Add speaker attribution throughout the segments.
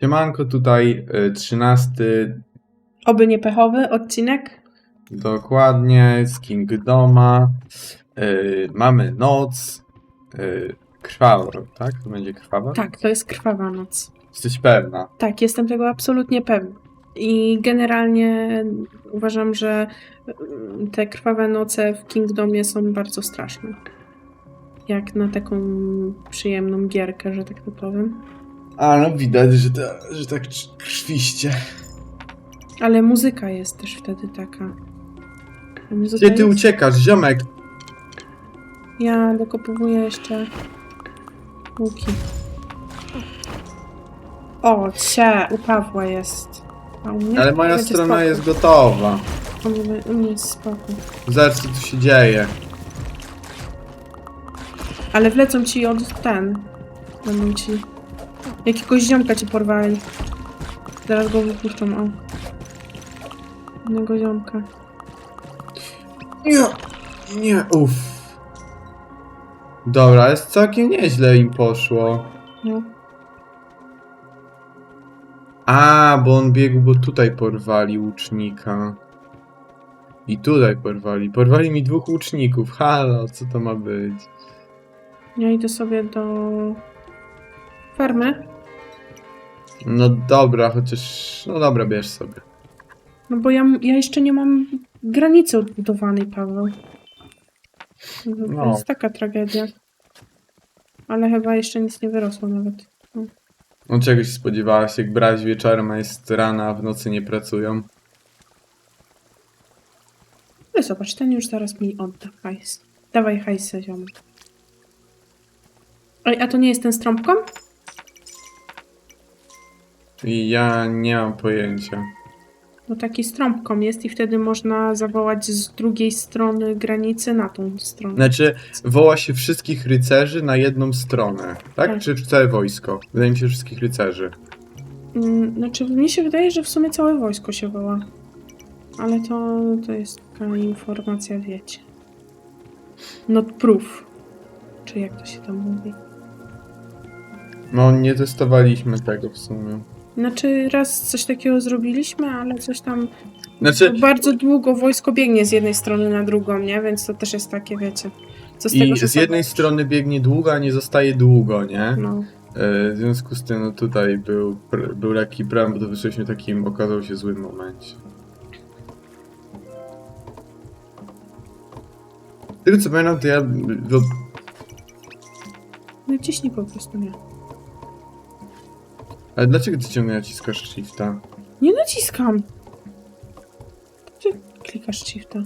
Speaker 1: Siemanko, tutaj y, 13
Speaker 2: Oby nie pechowy odcinek.
Speaker 1: dokładnie z Kingdoma. Y, mamy noc. Y, tak? To będzie krwawa?
Speaker 2: Tak, to jest krwawa noc.
Speaker 1: Jesteś pewna.
Speaker 2: Tak, jestem tego absolutnie pewna. I generalnie uważam, że mm, te krwawe noce w Kingdomie są bardzo straszne. Jak na taką przyjemną gierkę, że tak to powiem.
Speaker 1: A no widać, że, ta, że tak krwiście.
Speaker 2: Ale muzyka jest też wtedy taka. A
Speaker 1: Gdzie ty
Speaker 2: jest-
Speaker 1: uciekasz, ziomek?
Speaker 2: Ja dokopowuję jeszcze łuki. O, cie, u Pawła jest. A u mnie
Speaker 1: Ale moja strona jest gotowa.
Speaker 2: U mnie, u mnie jest spokój.
Speaker 1: Zobacz, co tu się dzieje.
Speaker 2: Ale wlecą ci od ten. Będą ci. Jakiegoś ziomka ci porwali. Zaraz go wypuszczą, o. Jednego ziomka.
Speaker 1: Nie, nie, uff. Dobra, jest całkiem nieźle im poszło.
Speaker 2: No.
Speaker 1: A, bo on biegł, bo tutaj porwali łucznika. I tutaj porwali. Porwali mi dwóch łuczników. Halo, co to ma być?
Speaker 2: Ja idę sobie do farmy.
Speaker 1: No dobra, chociaż... No dobra, bierz sobie.
Speaker 2: No bo ja, ja jeszcze nie mam granicy odbudowanej, Paweł. To
Speaker 1: No.
Speaker 2: jest taka tragedia. Ale chyba jeszcze nic nie wyrosło nawet.
Speaker 1: No czego się spodziewałaś, jak brać wieczorem, a jest rana, a w nocy nie pracują?
Speaker 2: Ale zobacz, ten już zaraz mi odda hajs. Dawaj hajsę, ziomek. Ej, a to nie jest ten z trąbką?
Speaker 1: I ja nie mam pojęcia.
Speaker 2: No taki z trąbką jest i wtedy można zawołać z drugiej strony granicy na tą stronę.
Speaker 1: Znaczy, woła się wszystkich rycerzy na jedną stronę, tak?
Speaker 2: Tak.
Speaker 1: Czy całe wojsko? Wydaje mi się, że wszystkich rycerzy.
Speaker 2: Mm, Znaczy, mi się wydaje, że w sumie całe wojsko się woła. Ale to, to jest taka informacja, wiecie. Not proof. Czy jak to się tam mówi?
Speaker 1: No, nie testowaliśmy tego w sumie.
Speaker 2: Znaczy, raz coś takiego zrobiliśmy, ale coś tam.
Speaker 1: Znaczy,
Speaker 2: Bardzo długo wojsko biegnie z jednej strony na drugą, nie? Więc to też jest takie, wiecie. Co z tego,
Speaker 1: i
Speaker 2: że
Speaker 1: z jednej strony biegnie długo, a nie zostaje długo, nie?
Speaker 2: No.
Speaker 1: E, W związku z tym no tutaj był, był taki problem, bo to wyszliśmy takim, okazał się złym momencie. Tylko co pamiętam, to ja... No,
Speaker 2: No ciśnij po prostu, nie.
Speaker 1: Ale dlaczego ty ciągle naciskasz shifta?
Speaker 2: Nie naciskam! Ty klikasz shifta.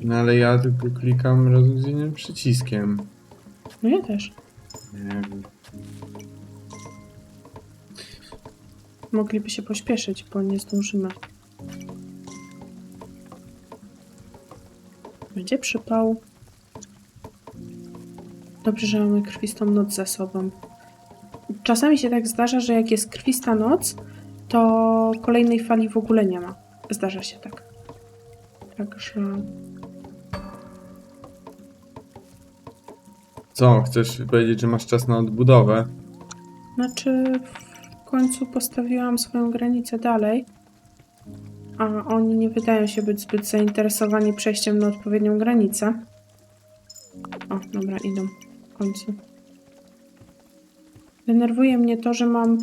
Speaker 1: No ale ja tylko klikam razem z innym przyciskiem.
Speaker 2: No ja też.
Speaker 1: Nie wiem.
Speaker 2: Mogliby się pośpieszyć, bo nie zdążymy. Będzie przypał. Dobrze, że mamy krwistą noc za sobą. Czasami się tak zdarza, że jak jest krwista noc, to kolejnej fali w ogóle nie ma. Zdarza się tak. Także.
Speaker 1: Co, chcesz powiedzieć, że masz czas na odbudowę?
Speaker 2: Znaczy, w końcu postawiłam swoją granicę dalej, a oni nie wydają się być zbyt zainteresowani przejściem na odpowiednią granicę. O, dobra, idą w końcu. Denerwuje mnie to, że mam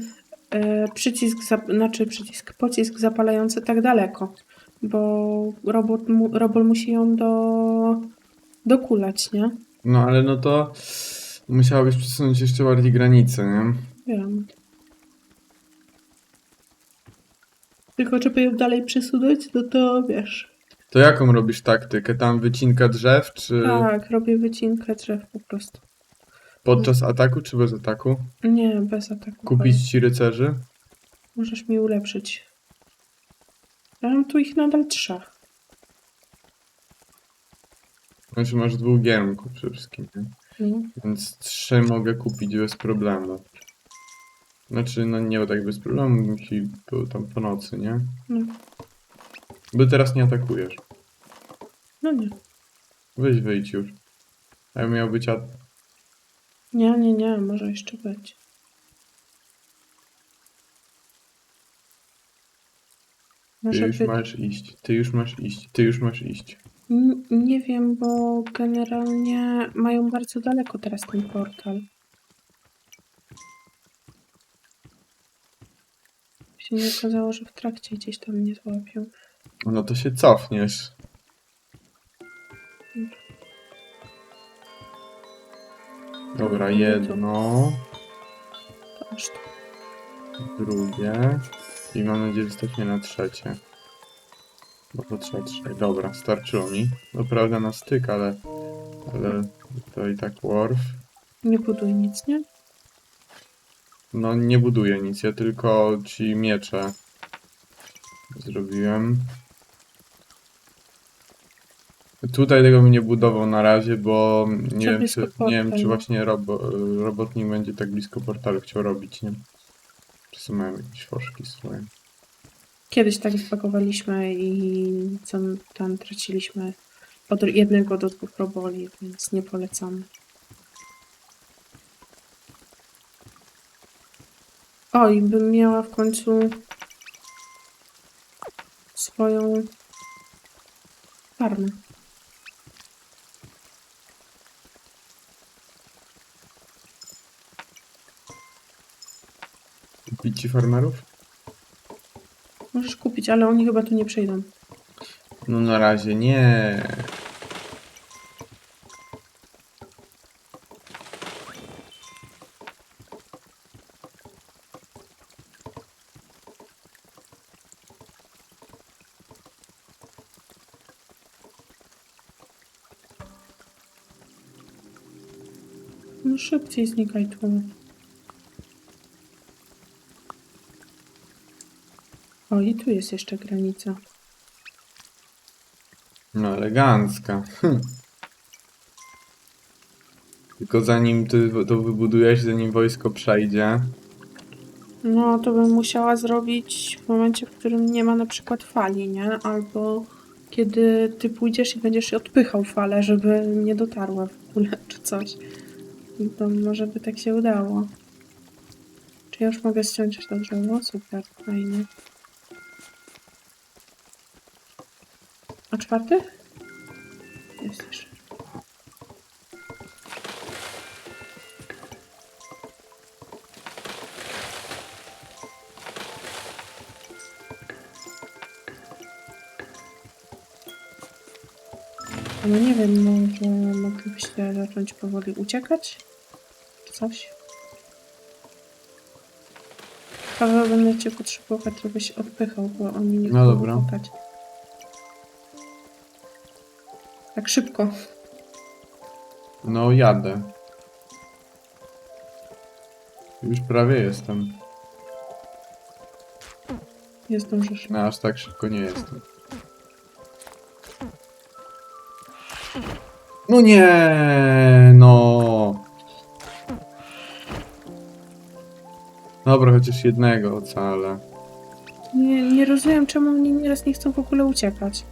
Speaker 2: e, przycisk, znaczy przycisk, pocisk zapalający tak daleko, bo robot mu, robot musi ją do, dokulać, nie?
Speaker 1: No ale no to musiałabyś przesunąć jeszcze bardziej granice, nie?
Speaker 2: Wiem. Tylko żeby ją dalej przesunąć, no to wiesz.
Speaker 1: To jaką robisz taktykę? Tam wycinka drzew, czy
Speaker 2: Tak, robię wycinkę drzew po prostu.
Speaker 1: Podczas ataku, czy bez ataku?
Speaker 2: Nie, bez ataku.
Speaker 1: Kupić ci rycerzy?
Speaker 2: Możesz mi ulepszyć. Ja mam tu ich nadal trzech.
Speaker 1: Znaczy masz dwóch giermków przede wszystkim, nie?
Speaker 2: No.
Speaker 1: Więc trzy mogę kupić bez problemu. Znaczy, no nie tak bez problemu, musi był tam po nocy, nie?
Speaker 2: No.
Speaker 1: Bo teraz nie atakujesz.
Speaker 2: no nie.
Speaker 1: Weź wyjdź już. A miał być at...
Speaker 2: Nie, nie, nie, może jeszcze być.
Speaker 1: Ty już masz iść, ty już masz iść, ty już masz iść.
Speaker 2: N- Nie wiem, bo generalnie mają bardzo daleko teraz ten portal. Się nie okazało, że w trakcie gdzieś tam mnie złapią.
Speaker 1: No to się cofniesz. Dobra. Jedno,
Speaker 2: To aż tu.
Speaker 1: drugie i mam nadzieję, że stopnie na trzecie. Bo potrzeba trzech. Dobra, starczyło mi. No prawda na styk, ale, ale to i tak worf.
Speaker 2: Nie buduj nic, nie?
Speaker 1: No nie buduję nic, ja tylko ci miecze zrobiłem. Tutaj tego bym nie budował na razie, bo nie
Speaker 2: Za
Speaker 1: wiem,
Speaker 2: blisko
Speaker 1: czy, nie wiem, czy właśnie robo, robotnik będzie tak blisko portalu chciał robić, nie? Czy są mają jakieś foszki swoje?
Speaker 2: Kiedyś tak zbagowaliśmy i co tam traciliśmy od jednego do dwóch roboli, więc nie polecamy. O, i bym miała w końcu swoją farmę.
Speaker 1: Kupić ci farmerów?
Speaker 2: Możesz kupić, ale oni chyba tu nie przyjdą.
Speaker 1: No na razie nie.
Speaker 2: No szybciej znikaj tu. O, i tu jest jeszcze granica.
Speaker 1: No elegancka. Hm. Tylko zanim ty to wybudujesz, zanim wojsko przejdzie,
Speaker 2: No, to bym musiała zrobić w momencie, w którym nie ma na przykład fali, nie? Albo kiedy ty pójdziesz i będziesz odpychał falę, żeby nie dotarła w ogóle, czy coś. I to może by tak się udało. Czy ja już mogę ściąć to drzewo? Super, fajnie. A czwarty? No nie wiem, może moglibyście zacząć powoli uciekać? Czy coś? Paweł, będę cię potrzebować, żebyś odpychał, bo oni nie
Speaker 1: No
Speaker 2: chcą
Speaker 1: dobra.
Speaker 2: uciekać. Tak szybko.
Speaker 1: no jadę. Już prawie jestem.
Speaker 2: Nie zdążysz.
Speaker 1: No aż tak szybko nie jestem. No nie, no. Dobra, chociaż jednego ocalę.
Speaker 2: Nie, nie rozumiem, czemu oni nieraz nie chcą w ogóle uciekać.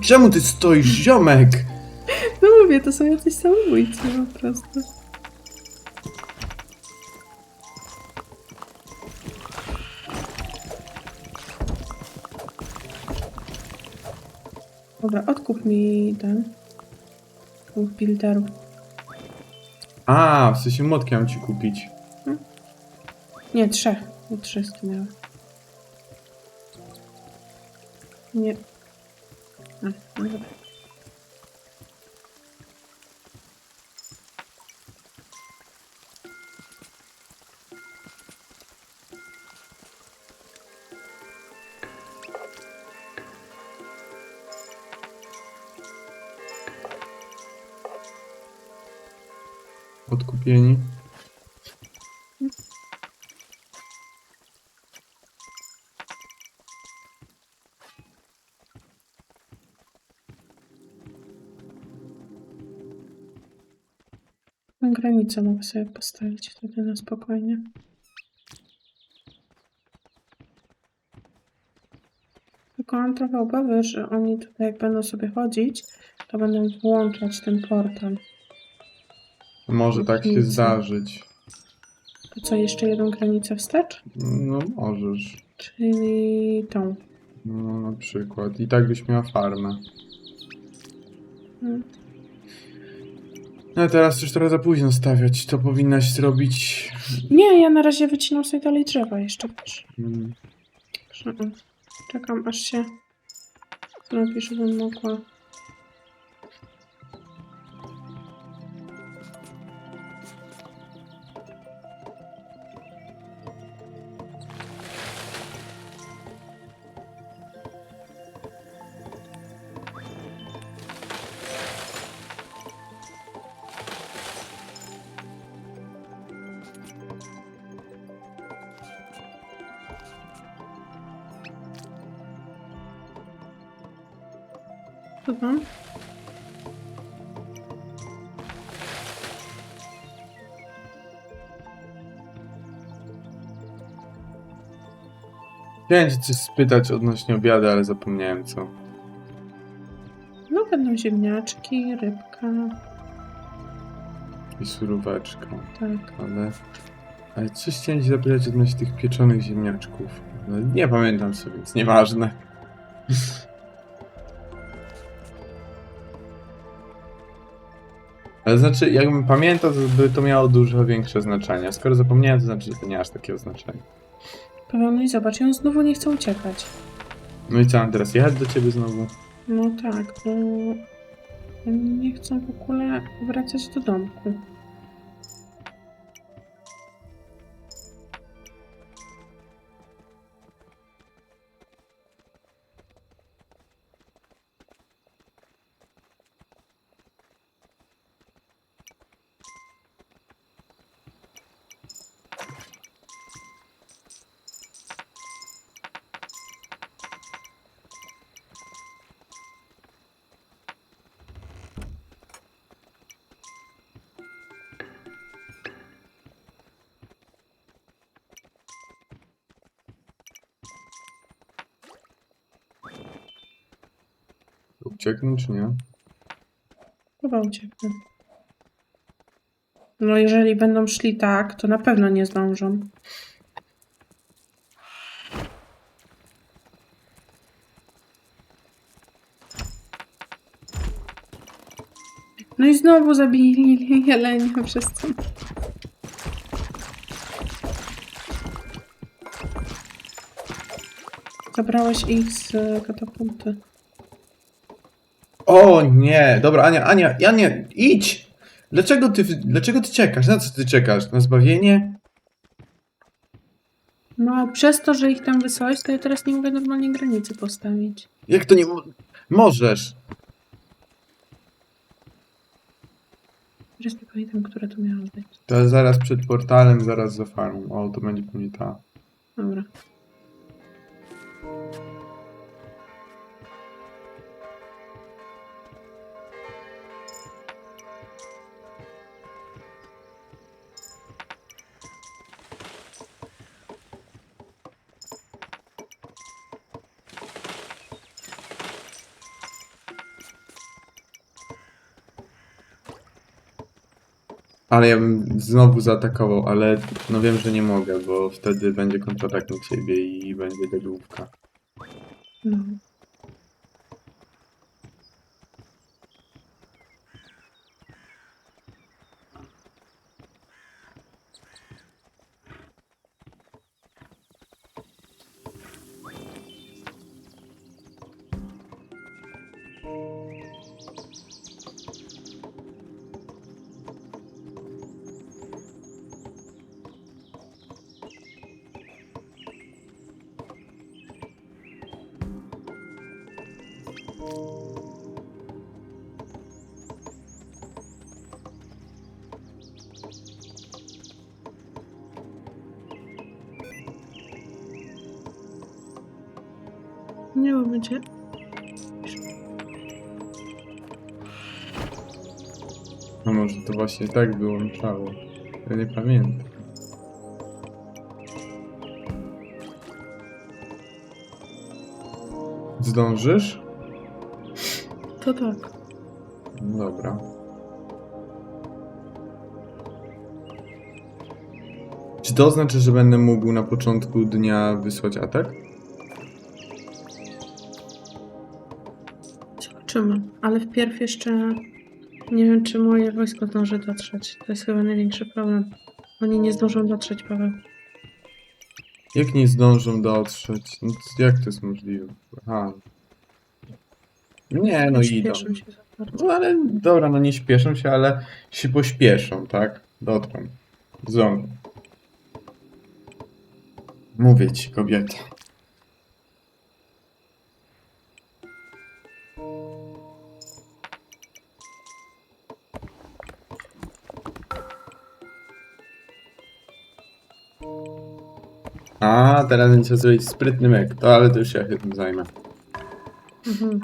Speaker 1: Czemu ty stoisz, ziomek?
Speaker 2: No mówię, to są jacyś samobójcy po prostu. Dobra, odkup mi ten. Dwóch builderów.
Speaker 1: A, w sensie młotki mam ci kupić.
Speaker 2: Nie, trzech. Bo trzy zginęły. Nie. A, no dobra.
Speaker 1: Odkupieni.
Speaker 2: Na granicę mogę sobie postawić wtedy na spokojnie. Tylko mam trochę obawy, że oni tutaj jak będą sobie chodzić, to będą włączać ten portal.
Speaker 1: Może tak się
Speaker 2: Nic.
Speaker 1: zdarzyć.
Speaker 2: To co, jeszcze jedną granicę wstecz?
Speaker 1: No możesz.
Speaker 2: Czyli tą.
Speaker 1: No na przykład. I tak byś miała farmę.
Speaker 2: Mm.
Speaker 1: No teraz już trochę za późno stawiać. To powinnaś zrobić.
Speaker 2: Nie, ja na razie wycinam sobie dalej drzewa jeszcze
Speaker 1: mm,
Speaker 2: Czekam aż się zrobi, żebym mogła. Tam?
Speaker 1: Chciałem cię coś spytać odnośnie obiadu, ale zapomniałem co.
Speaker 2: No będą ziemniaczki, rybka,
Speaker 1: I suróweczka.
Speaker 2: tak.
Speaker 1: Ale. Ale coś chciałem cię zapytać odnośnie tych pieczonych ziemniaczków. No, nie pamiętam sobie, więc nieważne. Znaczy, jakbym pamiętał, to by to miało dużo większe znaczenie. A skoro zapomniałem, to znaczy, że to nie aż takiego znaczenia.
Speaker 2: Paweł, no i zobacz, i on znowu nie chce uciekać.
Speaker 1: No i co, mam teraz jechać do ciebie znowu?
Speaker 2: No tak, bo oni nie chcą w ogóle wracać do domku.
Speaker 1: Uciekną czy nie?
Speaker 2: Chyba uciekną. No jeżeli będą szli tak, to na pewno nie zdążą. No i znowu zabili jelenia przez to. Zabrałeś ich z e, katapulty.
Speaker 1: O nie! Dobra, Ania, Ania, Ania, idź! Dlaczego ty, dlaczego ty czekasz? Na co ty czekasz? Na zbawienie?
Speaker 2: No, przez to, że ich tam wysłałeś, to ja teraz nie mogę normalnie granicy postawić.
Speaker 1: Jak to nie... mo- Możesz!
Speaker 2: Teraz nie pamiętam, które to miało być.
Speaker 1: To zaraz przed portalem, zaraz za farmą. O, to będzie pewnie ta.
Speaker 2: Dobra.
Speaker 1: Ale ja bym znowu zaatakował, ale no wiem, że nie mogę, bo wtedy będzie kontratak na ciebie i będzie dedłówka.
Speaker 2: No. Będzie.
Speaker 1: No może to właśnie tak wyłączało. Ja nie pamiętam. Zdążysz?
Speaker 2: To tak.
Speaker 1: No dobra. Czy to oznacza, że będę mógł na początku dnia wysłać atak?
Speaker 2: Zobaczymy. Ale wpierw jeszcze nie wiem, czy moje wojsko zdąży dotrzeć. To jest chyba największy problem. Oni nie zdążą dotrzeć, Paweł.
Speaker 1: Jak nie zdążą dotrzeć? No, jak to jest możliwe? Aha. Nie, no idą.
Speaker 2: Śpieszą się za bardzo.
Speaker 1: No ale dobra, no nie śpieszą się, ale się pośpieszą, tak? Dotrą. Zdążą. Mówię ci, kobieta. A, teraz będzie zrobić sprytny myk. To ale to już ja się tym zajmę.
Speaker 2: Mhm.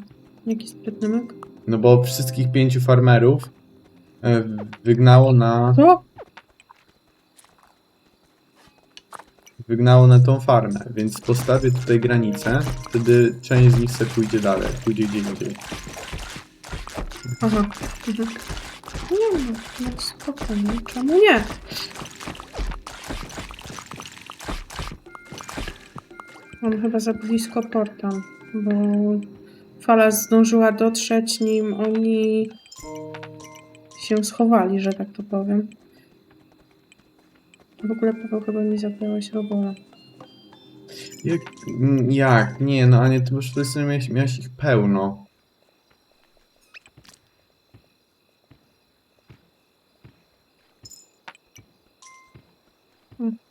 Speaker 2: Jaki sprytny myk?
Speaker 1: No bo wszystkich pięciu farmerów e, wygnało na,
Speaker 2: Co?
Speaker 1: wygnało na tą farmę, więc postawię tutaj granicę, wtedy część z nich se pójdzie dalej, pójdzie gdzie indziej.
Speaker 2: Aha. Mhm. Nie no, no spokojnie. Czemu nie? On chyba za blisko portam, bo fala zdążyła dotrzeć, nim oni się schowali, że tak to powiem. W ogóle Paweł chyba mi zabrałeś robola.
Speaker 1: Jak? mm, Jak? Nie, no Ania, ty już sobie miałeś, miałeś ich pełno.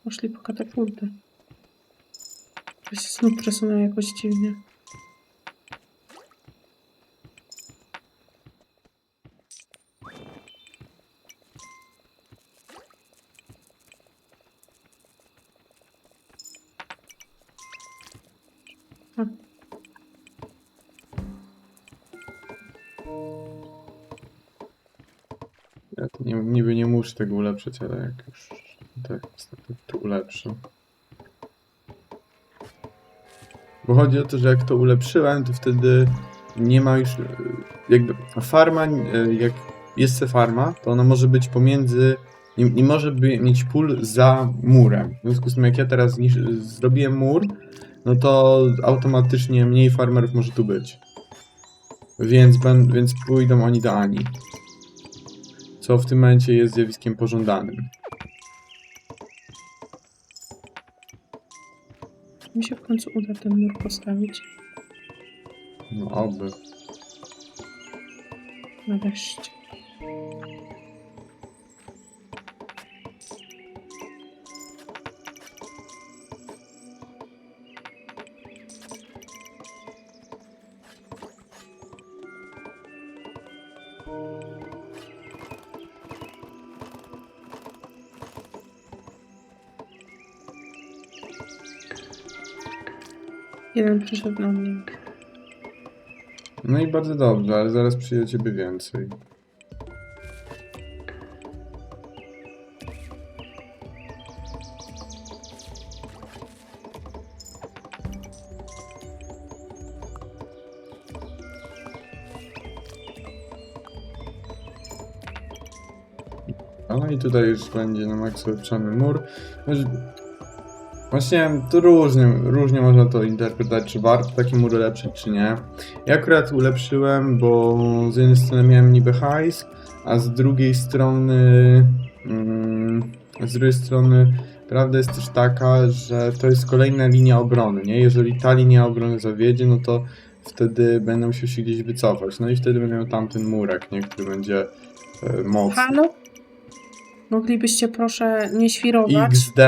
Speaker 2: Poszli po katapultę. To się znów przesunęło jakoś dziwnie.
Speaker 1: Ja to nie, niby nie muszę tego ulepszyć, ale jak już tak niestety to ulepszę. Bo chodzi o to, że jak to ulepszyłem, to wtedy nie ma już e, jakby farma, e, jak jest farma, to ona może być pomiędzy, nie, nie może by, mieć pól za murem. W związku z tym jak ja teraz niż, zrobiłem mur, no to automatycznie mniej farmerów może tu być. Więc, ben, więc pójdą oni do Ani. Co w tym momencie jest zjawiskiem pożądanym.
Speaker 2: Mi się w końcu uda ten mur postawić.
Speaker 1: No oby.
Speaker 2: Nareszcie. Jeden przyszedł na mnie.
Speaker 1: No i bardzo dobrze, ale zaraz przyjdzie ciebie więcej. No i tutaj już będzie na maksa mur. Właśnie to różnie, różnie można to interpretować, czy warto taki mur ulepszyć, czy nie. Ja akurat ulepszyłem, bo z jednej strony miałem niby hajs, a z drugiej strony mm, z drugiej strony prawda jest też taka, że to jest kolejna linia obrony, nie? Jeżeli ta linia obrony zawiedzie, no to wtedy będę musiał się gdzieś wycofać. No i wtedy będę miał tamten murek, nie? Który będzie e, mocny.
Speaker 2: Halo? Moglibyście proszę nie świrować?
Speaker 1: XD.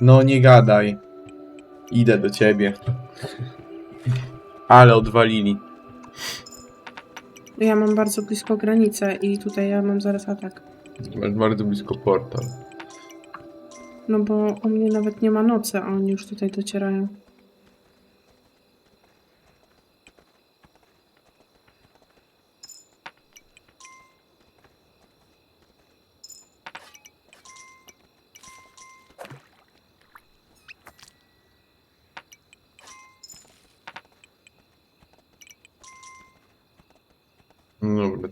Speaker 1: No nie gadaj. Idę do ciebie. Ale odwalili.
Speaker 2: Ja mam bardzo blisko granicę i tutaj ja mam zaraz atak.
Speaker 1: Masz bardzo blisko portal.
Speaker 2: No bo o mnie nawet nie ma nocy, a oni już tutaj docierają.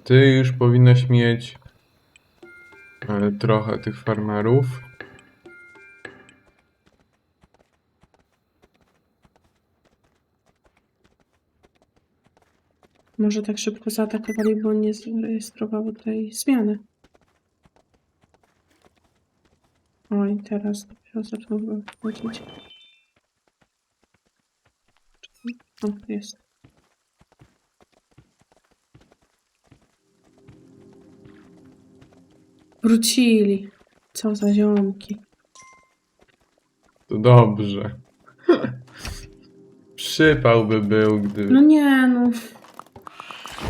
Speaker 1: ty już powinnaś mieć e, trochę tych farmerów.
Speaker 2: Może tak szybko zaatakowali, bo nie zarejestrowało tej zmiany. Oj, teraz dopiero zaczną wychodzić. O, jest. Wrócili. Co za ziomki.
Speaker 1: To dobrze. Przypał by był, gdy...
Speaker 2: No nie, no.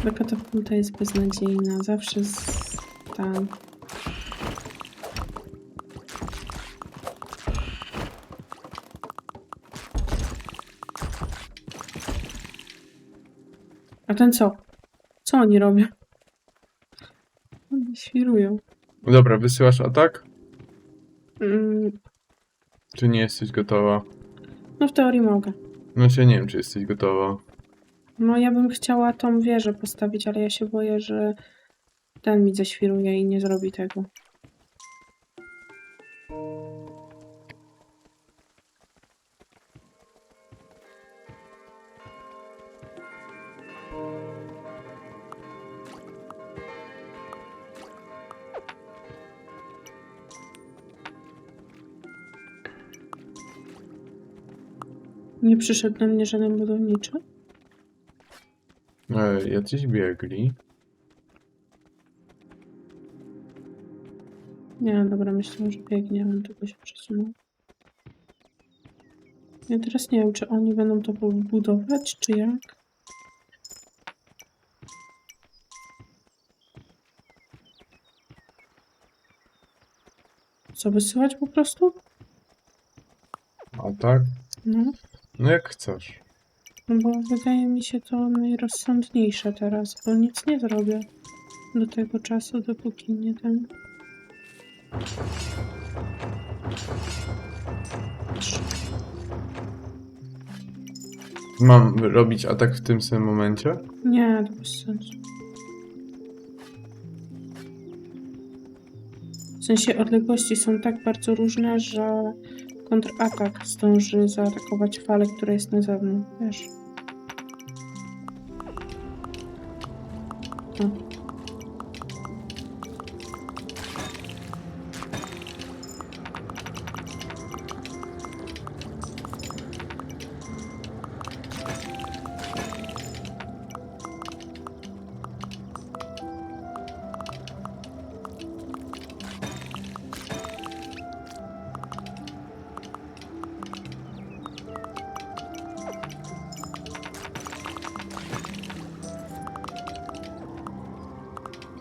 Speaker 2: Ta katapulta jest beznadziejna. Zawsze z... tam. A ten co? Co oni robią? Oni świrują.
Speaker 1: Dobra, wysyłasz atak?
Speaker 2: Mm,
Speaker 1: Czy nie jesteś gotowa?
Speaker 2: no w teorii mogę.
Speaker 1: Znaczy nie wiem, czy jesteś gotowa.
Speaker 2: No ja bym chciała tą wieżę postawić, ale ja się boję, że ten mi zaświruje i nie zrobi tego. Nie przyszedł do mnie żaden budowniczy?
Speaker 1: E, jacyś biegli.
Speaker 2: Nie, dobra, myślę, że biegnie, on tylko się przesunął. Ja teraz nie wiem, czy oni będą to budować, czy jak? Co, wysyłać po prostu?
Speaker 1: Atak?
Speaker 2: No,
Speaker 1: No jak chcesz.
Speaker 2: no bo wydaje mi się to najrozsądniejsze teraz, bo nic nie zrobię do tego czasu, dopóki nie ten...
Speaker 1: Mam robić atak w tym samym momencie?
Speaker 2: Nie, to bez sensu. W sensie odległości są tak bardzo różne, że kontratak zdąży zaatakować falę, która jest na zewnątrz.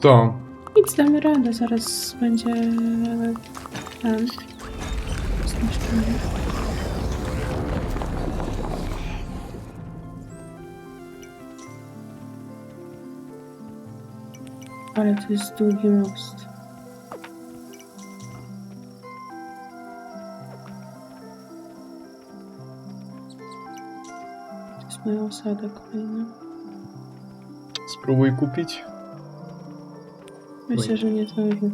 Speaker 1: To.
Speaker 2: Nic, damy radę, zaraz będzie ten. zniszczony. Ale to jest długi most. To jest moja osada kolejna.
Speaker 1: Spróbuj kupić.
Speaker 2: Myślę, że nie zdążę.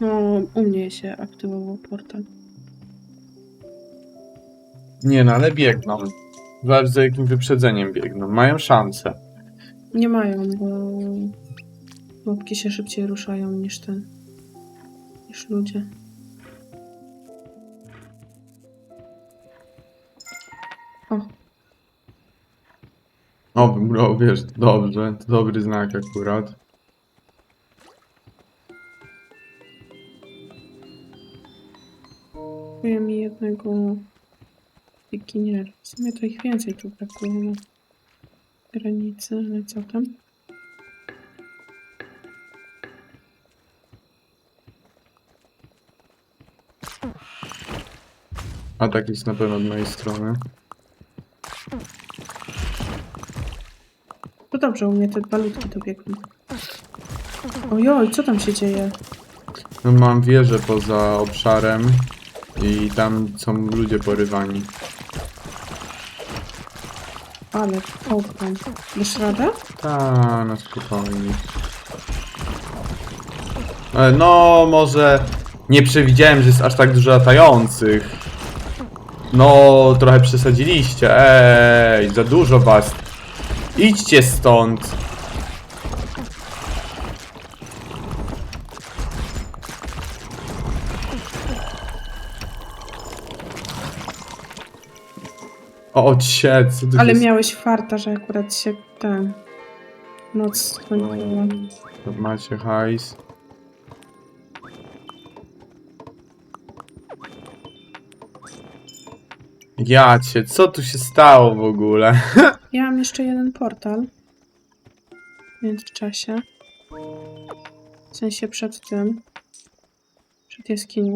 Speaker 2: No, u mnie się aktywował portal.
Speaker 1: Nie no, ale biegną. Zobacz za jakim wyprzedzeniem biegną. Mają szansę.
Speaker 2: Nie mają, bo łapki się szybciej ruszają niż ten. niż ludzie. O,
Speaker 1: bro, wiesz, to dobrze. To dobry znak akurat.
Speaker 2: brakuje mi jednego wikiniera. W sumie to ich więcej tu brakuje na granicy, ale co tam?
Speaker 1: Atak jest na pewno od mojej strony.
Speaker 2: Dobrze, u mnie te balutki dobiegną. Ojoj, co tam się dzieje?
Speaker 1: No mam wieżę poza obszarem i tam są ludzie porywani.
Speaker 2: Ale ogień. Dasz radę?
Speaker 1: Ta, na spokojnie. E, No, może nie przewidziałem, że jest aż tak dużo latających. No, trochę przesadziliście. Ej, za dużo was. Idźcie stąd. O, cie, co tu
Speaker 2: Ale
Speaker 1: się
Speaker 2: miałeś farta, że akurat się ten... Noc skończyła.
Speaker 1: Macie hajs. Jacie, co tu się stało w ogóle?
Speaker 2: Ja mam jeszcze jeden portal. W międzyczasie. W sensie przed tym. Przed jaskinią.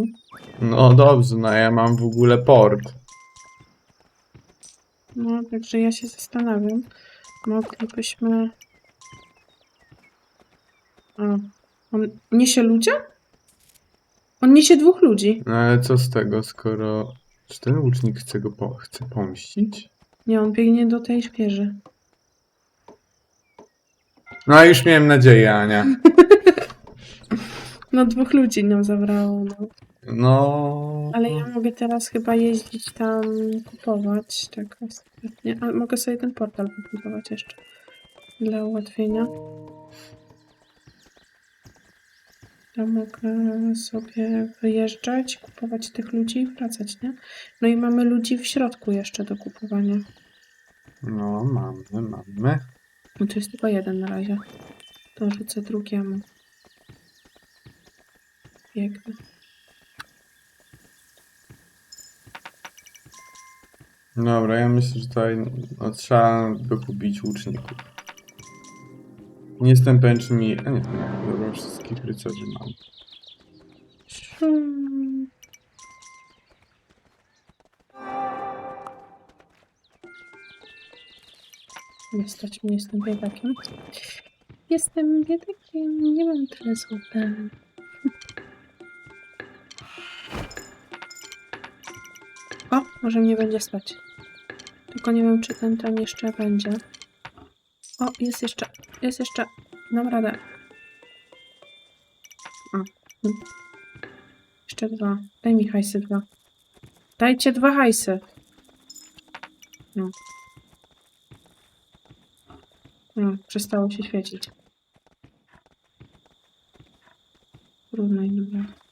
Speaker 1: No dobrze, no ja mam w ogóle port.
Speaker 2: No, także ja się zastanawiam. Moglibyśmy... A, on niesie ludzie? On niesie dwóch ludzi.
Speaker 1: No ale co z tego, skoro... Czy ten łucznik chce go po... chce pomścić?
Speaker 2: Nie, on biegnie do tej wieży.
Speaker 1: No już miałem nadzieję, Ania.
Speaker 2: No, dwóch ludzi nam zabrało, no.
Speaker 1: No...
Speaker 2: Ale ja mogę teraz chyba jeździć tam kupować. Tak, ostatnio. Ale mogę sobie ten portal wybudować jeszcze. Dla ułatwienia. Ja mogę sobie wyjeżdżać, kupować tych ludzi i wracać, nie? No i mamy ludzi w środku jeszcze do kupowania.
Speaker 1: No, mamy, mamy.
Speaker 2: No to jest tylko jeden na razie. To rzucę drugiemu. Biegnę.
Speaker 1: Dobra, ja myślę, że tutaj no, trzeba dokupić łuczników. Nie jestem pewien, czy mi... A nie, nie, dobra, wszystkich rycerzy mam.
Speaker 2: Nie stać mnie, jestem biedakiem. Jestem biedakiem, nie mam tyle złota. O, może mnie będzie stać. Tylko nie wiem, czy ten tam jeszcze będzie. O, jest jeszcze, jest jeszcze. Dam radę. Mm. Jeszcze dwa. Daj mi hajsy dwa. Dajcie dwa hajsy. No. No, przestało się świecić. Trudno i dobra.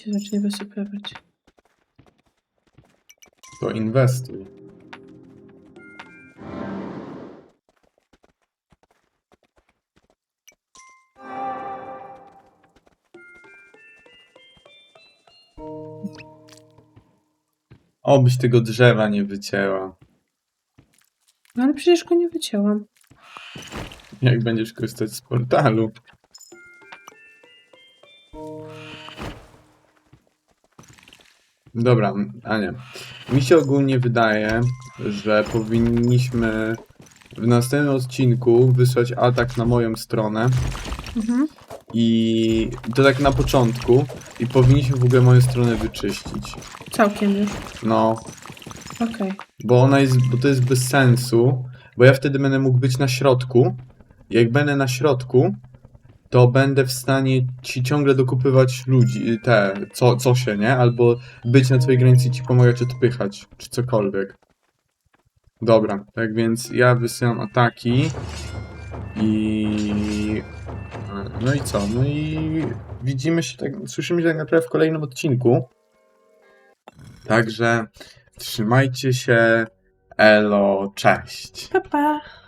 Speaker 2: Się zacznie wysypywać.
Speaker 1: To inwestuj. Obyś tego drzewa nie wycięła.
Speaker 2: No ale przecież go nie wycięłam.
Speaker 1: Jak będziesz korzystać z portalu. Dobra, Ania. Mi się ogólnie wydaje, że powinniśmy w następnym odcinku wysłać atak na moją stronę
Speaker 2: Mhm.
Speaker 1: i to tak na początku i powinniśmy w ogóle moją stronę wyczyścić.
Speaker 2: Całkiem już.
Speaker 1: No,
Speaker 2: Okej.
Speaker 1: bo ona jest, bo to jest bez sensu, bo ja wtedy będę mógł być na środku. Jak będę na środku, to będę w stanie ci ciągle dokupywać ludzi, te, co, co się, nie? Albo być na twojej granicy i ci pomagać odpychać, czy cokolwiek. Dobra, tak więc ja wysyłam ataki i... No i co? No i widzimy się tak, słyszymy się tak naprawdę w kolejnym odcinku. Także trzymajcie się. Elo, cześć.
Speaker 2: Pa, pa.